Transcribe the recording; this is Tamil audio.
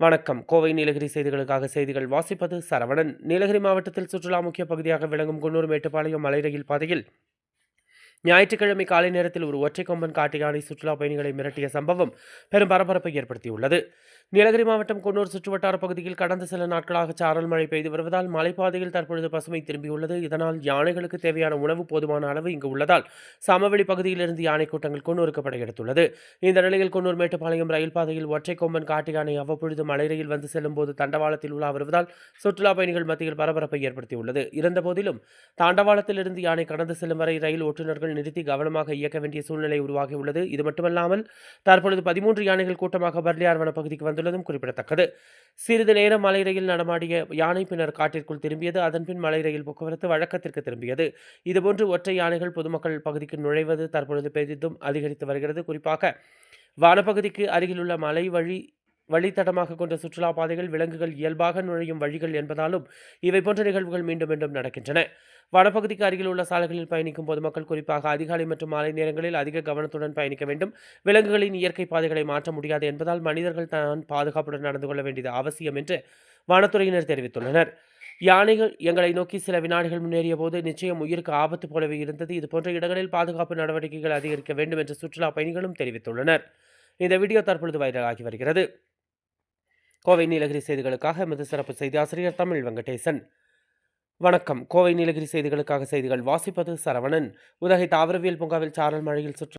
வணக்கம். கோவை நீலகிரி செய்திகளுக்காக செய்திகள் வாசிப்பது சரவணன். நீலகிரி மாவட்டத்தில் சுற்றுலா முக்கிய பகுதியாக விளங்கும் குன்னூர் மேட்டுப்பாளையம் மலை ரயில் பாதையில் ஞாயிற்றுக்கிழமை காலை நேரத்தில் ஒரு ஒற்றை கொம்பன் காட்டு யானை சுற்றுலா பயணிகளை மிரட்டிய சம்பவம் பெரும் பரபரப்பை ஏற்படுத்தியுள்ளது. நீலகிரி மாவட்டம் குன்னூர் சுற்றுவட்டார பகுதியில் கடந்த சில நாட்களாக சாரல் மழை பெய்து வருவதால் மலைப்பாதையில் தற்பொழுது பசுமை திரும்பியுள்ளது. இதனால் யானைகளுக்கு தேவையான உணவு போதுமான அளவு இங்கு உள்ளதால் சமவெளி பகுதியிலிருந்து யானை கூட்டங்கள் குன்னூருக்கு படையெடுத்துள்ளது. இந்த நிலையில் குன்னூர் மேட்டுப்பாளையம் ரயில் பாதையில் ஒற்றை கொம்பன் காட்டு யானை அவ்வப்பொழுது மலை ரயில் வந்து செல்லும் போது தண்டவாளத்தில் உலா வருவதால் சுற்றுலா பயணிகள் மத்தியில் பரபரப்பை ஏற்படுத்தியுள்ளது. இருந்தபோதிலும் தாண்டவாளத்திலிருந்து யானை கடந்து செல்லும் வரை ரயில் ஓட்டுநர்கள் நிறுத்தி கவனமாக இயக்க வேண்டிய சூழ்நிலை உருவாகியுள்ளது. இது மட்டுமல்லாமல் தற்பொழுது பதிமூன்று யானைகள் கூட்டமாக பர்லியார் வன பகுதிக்கு வந்துள்ளதும் குறிப்பிடத்தக்கது. சிறிது நேரம் மலை ரயில் நடமாடிய யானை பின்னர் காட்டிற்குள் திரும்பியது. அதன்பின் மலை ரயில் போக்குவரத்து வழக்கத்திற்கு திரும்பியது. இதுபோன்று ஒற்றை யானைகள் பொதுமக்கள் பகுதிக்கு நுழைவது தற்பொழுது பெரிதும் அதிகரித்து வருகிறது. குறிப்பாக வனப்பகுதிக்கு அருகிலுள்ள மலை வழி வழித்தடமாக கொண்ட சுற்றுலா பாதைகள் விலங்குகள் இயல்பாக நுழையும் வழிகள் என்பதாலும் இவை போன்ற நிகழ்வுகள் மீண்டும் மீண்டும் நடக்கின்றன. வனப்பகுதிக்கு அருகில் உள்ள சாலைகளில் பயணிக்கும் பொதுமக்கள் குறிப்பாக அதிகாலை மற்றும் மாலை நேரங்களில் அதிக கவனத்துடன் பயணிக்க வேண்டும். விலங்குகளின் இயற்கை பாதைகளை மாற்ற முடியாது என்பதால் மனிதர்கள் தான் பாதுகாப்புடன் நடந்து கொள்ள வேண்டியது அவசியம் என்று வனத்துறையினர் தெரிவித்துள்ளனர். யானைகள் எங்களை நோக்கி சில வினாடிகள் முன்னேறிய போது நிச்சயம் உயிருக்கு ஆபத்து போலவே இருந்தது. இதுபோன்ற இடங்களில் பாதுகாப்பு நடவடிக்கைகள் அதிகரிக்க வேண்டும் என்று சுற்றுலா பயணிகளும் தெரிவித்துள்ளனர். இந்த வீடியோ தற்பொழுது வைரலாகி வருகிறது. கோவை நீலகிரி செய்திகளுக்காக எமது சிறப்பு செய்தி ஆசிரியர் தமிழ் வெங்கடேசன். வணக்கம். கோவை நீலகிரி செய்திகளுக்காக செய்திகள் வாசிப்பது சரவணன். உதகை தாவரவியல் பூங்காவில் சாரல் மழையில் சுற்று